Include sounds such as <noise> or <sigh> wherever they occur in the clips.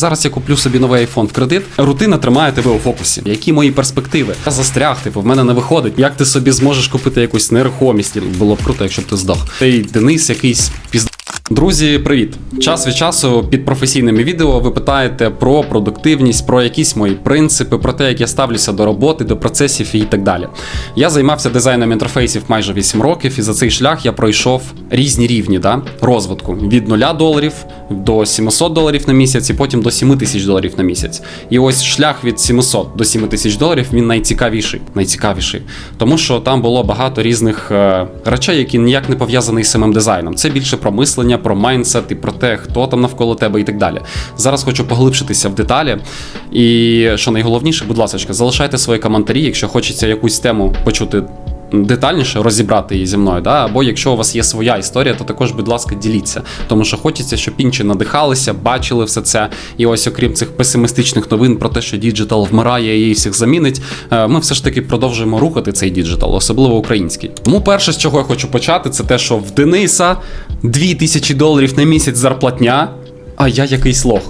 Зараз я куплю собі новий iPhone в кредит. Рутина тримає тебе у фокусі. Які мої перспективи? Я застряг, типу, в мене не виходить. Як ти собі зможеш купити якусь нерухомість? Було б круто, якщо б ти здох. Цей Денис якийсь пізд... Друзі, привіт! Час від часу під професійними відео ви питаєте про продуктивність, про якісь мої принципи, про те, як я ставлюся до роботи, до процесів і так далі. Я займався дизайном інтерфейсів майже 8 років, і за цей шлях я пройшов різні рівні да, розвитку від 0 доларів до 700 доларів на місяць, і потім до 7 тисяч доларів на місяць. І ось шлях від 700 до 7 тисяч доларів він найцікавіший. Найцікавіший, тому що там було багато різних е, речей, які ніяк не пов'язані з самим дизайном. Це більше про мислення, про майндсет і про те, хто там навколо тебе і так далі. Зараз хочу поглибшитися в деталі. І що найголовніше, будь ласка, залишайте свої коментарі, якщо хочеться якусь тему почути. Детальніше розібрати її зі мною, да? або якщо у вас є своя історія, то також, будь ласка, діліться. Тому що хочеться, щоб інші надихалися, бачили все це. І ось, окрім цих песимістичних новин про те, що діджитал вмирає і всіх замінить, е, ми все ж таки продовжуємо рухати цей діджитал, особливо український. Тому перше, з чого я хочу почати, це те, що в Дениса 2000 доларів на місяць зарплатня, а я якийсь лох.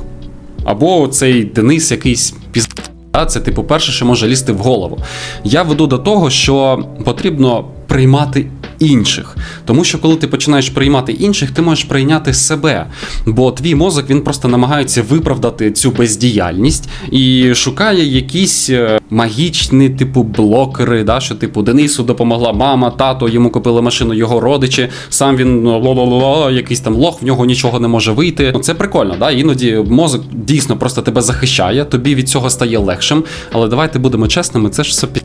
Або цей Денис якийсь піз... А Це, типу, перше, що може лізти в голову. Я веду до того, що потрібно приймати інших. Тому що коли ти починаєш приймати інших, ти можеш прийняти себе. Бо твій мозок він просто намагається виправдати цю бездіяльність і шукає якісь е, магічні, типу, блокери, да, що типу Денису допомогла мама, тато, йому купили машину його родичі, сам він ну, ла-ла-ла-ла, якийсь там лох, в нього нічого не може вийти. Ну, Це прикольно, да? іноді мозок дійсно просто тебе захищає, тобі від цього стає легшим. Але давайте будемо чесними, це ж все пі...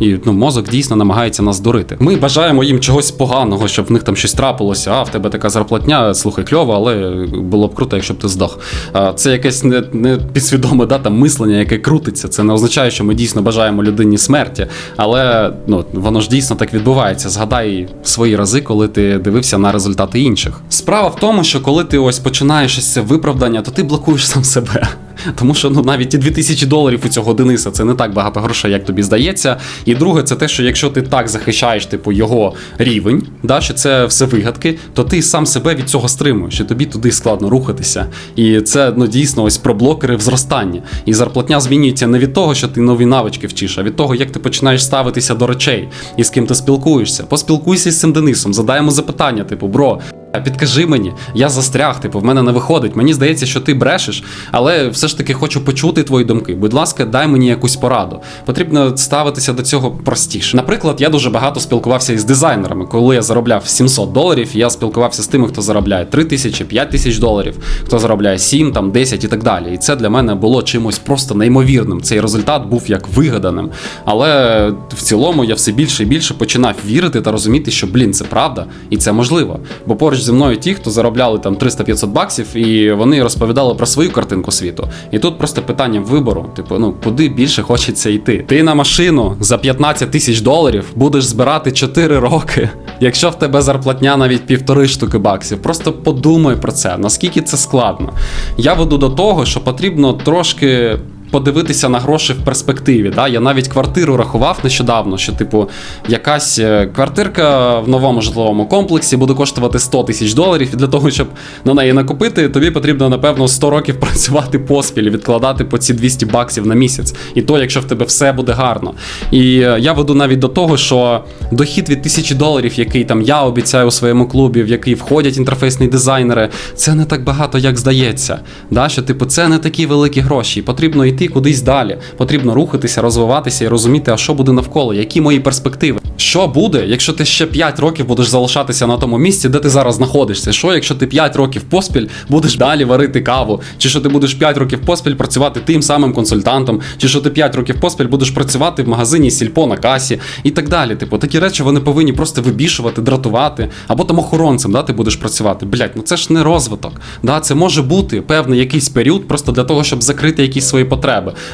І ну, мозок дійсно намагається нас дурити. Ми бажаємо їм чогось поганого, щоб в них там щось трапилося. А в тебе така зарплатня, слухай, кльово, але було б круто, якщо б ти здох. А, Це якесь не, не підсвідоме да, там, мислення, яке крутиться. Це не означає, що ми дійсно бажаємо людині смерті, але ну, воно ж дійсно так відбувається. Згадай свої рази, коли ти дивився на результати інших. Справа в тому, що коли ти ось починаєш це виправдання, то ти блокуєш сам себе. <laughs> Тому що ну навіть і 2000 доларів у цього Дениса це не так багато грошей, як тобі здається. І друге, це те, що якщо ти так захищаєш, типу, його рівень, да, що це все вигадки, то ти сам себе від цього стримуєш, і тобі туди складно рухатися. І це ну дійсно ось про блокери в зростанні. І зарплатня змінюється не від того, що ти нові навички вчиш, а від того, як ти починаєш ставитися до речей і з ким ти спілкуєшся. Поспілкуйся з цим Денисом, задай йому запитання, типу, бро. А Підкажи мені, я застряг, типу, в мене не виходить. Мені здається, що ти брешеш, але все ж таки хочу почути твої думки. Будь ласка, дай мені якусь пораду. Потрібно ставитися до цього простіше. Наприклад, я дуже багато спілкувався із дизайнерами. Коли я заробляв 700 доларів, я спілкувався з тими, хто заробляє 3 тисячі, 5 тисяч доларів, хто заробляє 7, там 10 і так далі. І це для мене було чимось просто неймовірним. Цей результат був як вигаданим. Але в цілому я все більше і більше починав вірити та розуміти, що блін, це правда і це можливо. Бо поруч зі мною ті, хто заробляли там 300-500 баксів, і вони розповідали про свою картинку світу. І тут просто питання вибору: типу, ну куди більше хочеться йти? Ти на машину за 15 тисяч доларів будеш збирати 4 роки. <laughs> Якщо в тебе зарплатня навіть півтори штуки баксів, просто подумай про це, наскільки це складно. Я веду до того, що потрібно трошки подивитися на гроші в перспективі. Да? Я навіть квартиру рахував нещодавно, що, типу, якась е, квартирка в новому житловому комплексі буде коштувати 100 тисяч доларів, і для того, щоб на неї накопити, тобі потрібно, напевно, 100 років <laughs> працювати поспіль, відкладати по ці 200 баксів на місяць. І то, якщо в тебе все буде гарно. І е, я веду навіть до того, що дохід від тисячі доларів, який там я обіцяю у своєму клубі, в який входять інтерфейсні дизайнери, це не так багато, як здається. Да? Що, типу, це не такі великі гроші. І потрібно йти кудись далі. Потрібно рухатися, розвиватися і розуміти, а що буде навколо, які мої перспективи. Що буде, якщо ти ще 5 років будеш залишатися на тому місці, де ти зараз знаходишся? Що, якщо ти 5 років поспіль будеш далі варити каву? Чи що ти будеш 5 років поспіль працювати тим самим консультантом? Чи що ти 5 років поспіль будеш працювати в магазині сільпо на касі і так далі? Типу, такі речі вони повинні просто вибішувати, дратувати, або там охоронцем, да, ти будеш працювати. Блять, ну це ж не розвиток. Да, це може бути певний якийсь період, просто для того, щоб закрити якісь свої потреби.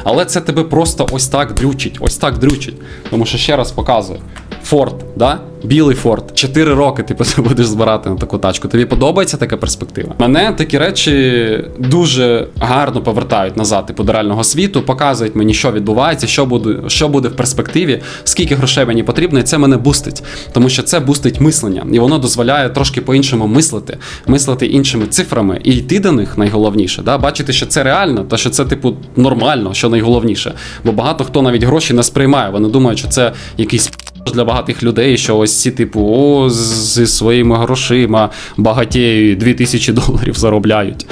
Але це тебе просто ось так дрючить, ось так дрючить. Тому що ще раз показую. Форд, да? Білий Форд. Чотири роки типу, <laughs> ти будеш збирати на таку тачку. Тобі подобається така перспектива? Мене такі речі дуже гарно повертають назад, типу, до реального світу, показують мені, що відбувається, що буде, що буде в перспективі, скільки грошей мені потрібно, і це мене бустить. Тому що це бустить мислення, і воно дозволяє трошки по-іншому мислити, мислити іншими цифрами і йти до них найголовніше. Да? Бачити, що це реально, та що це, типу, нормально, що найголовніше. Бо багато хто навіть гроші не сприймає. Вони думають, що це якийсь для багатих людей, що ось ці, типу, о, зі своїми грошима багатіють 2000 доларів заробляють.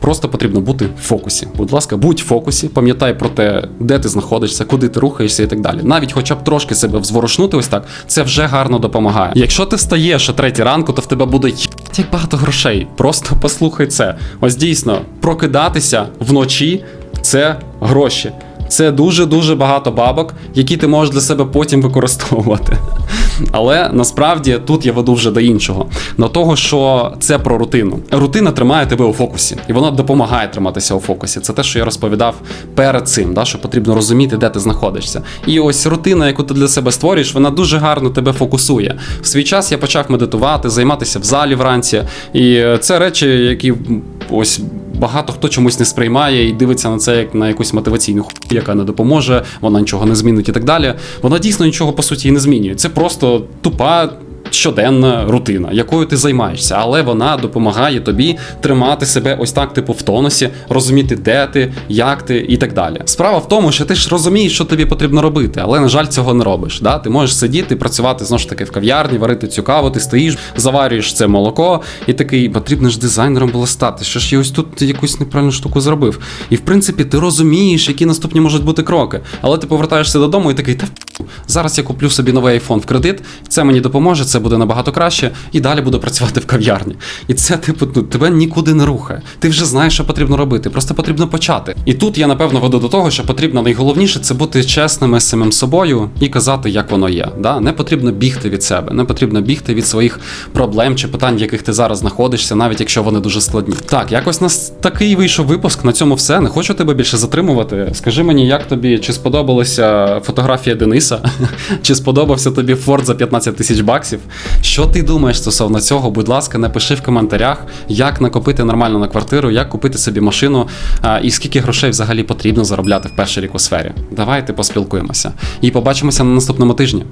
Просто потрібно бути в фокусі. Будь ласка, будь в фокусі, пам'ятай про те, де ти знаходишся, куди ти рухаєшся і так далі. Навіть хоча б трошки себе взворушнути, ось так, це вже гарно допомагає. Якщо ти встаєш о третій ранку, то в тебе буде як багато грошей. Просто послухай це. Ось дійсно, прокидатися вночі це гроші. Це дуже-дуже багато бабок, які ти можеш для себе потім використовувати. Але насправді тут я веду вже до іншого. До того, що це про рутину. Рутина тримає тебе у фокусі, і вона допомагає триматися у фокусі. Це те, що я розповідав перед цим, да, що потрібно розуміти, де ти знаходишся. І ось рутина, яку ти для себе створюєш, вона дуже гарно тебе фокусує. В свій час я почав медитувати, займатися в залі вранці. І е, це речі, які ось багато хто чомусь не сприймає і дивиться на це як на якусь мотиваційну ху, яка не допоможе, вона нічого не змінить і так далі. Вона дійсно нічого по суті і не змінює. Це просто тупа. Щоденна рутина, якою ти займаєшся, але вона допомагає тобі тримати себе ось так, типу, в тонусі, розуміти, де ти, як ти і так далі. Справа в тому, що ти ж розумієш, що тобі потрібно робити, але на жаль, цього не робиш. Да? Ти можеш сидіти, працювати знову ж таки в кав'ярні, варити цю каву, ти стоїш, заварюєш це молоко, і такий потрібно ж дизайнером було стати. Що ж я ось тут якусь неправильну штуку зробив. І в принципі, ти розумієш, які наступні можуть бути кроки. Але ти повертаєшся додому і такий, та зараз я куплю собі новий iPhone в кредит, це мені допоможе, це буде набагато краще, і далі буду працювати в кав'ярні. І це, типу, ну, тебе нікуди не рухає. Ти вже знаєш, що потрібно робити, просто потрібно почати. І тут я напевно веду до того, що потрібно найголовніше це бути чесними з самим собою і казати, як воно є. Да? Не потрібно бігти від себе, не потрібно бігти від своїх проблем чи питань, в яких ти зараз знаходишся, навіть якщо вони дуже складні. Так, якось нас такий вийшов випуск. На цьому все. Не хочу тебе більше затримувати. Скажи мені, як тобі чи сподобалася фотографія Дениса, <laughs> чи сподобався тобі Форд за 15 тисяч баксів? Що ти думаєш стосовно цього? Будь ласка, напиши в коментарях, як накопити нормально на квартиру, як купити собі машину, і скільки грошей взагалі потрібно заробляти в перший рік у сфері. Давайте поспілкуємося. І побачимося на наступному тижні.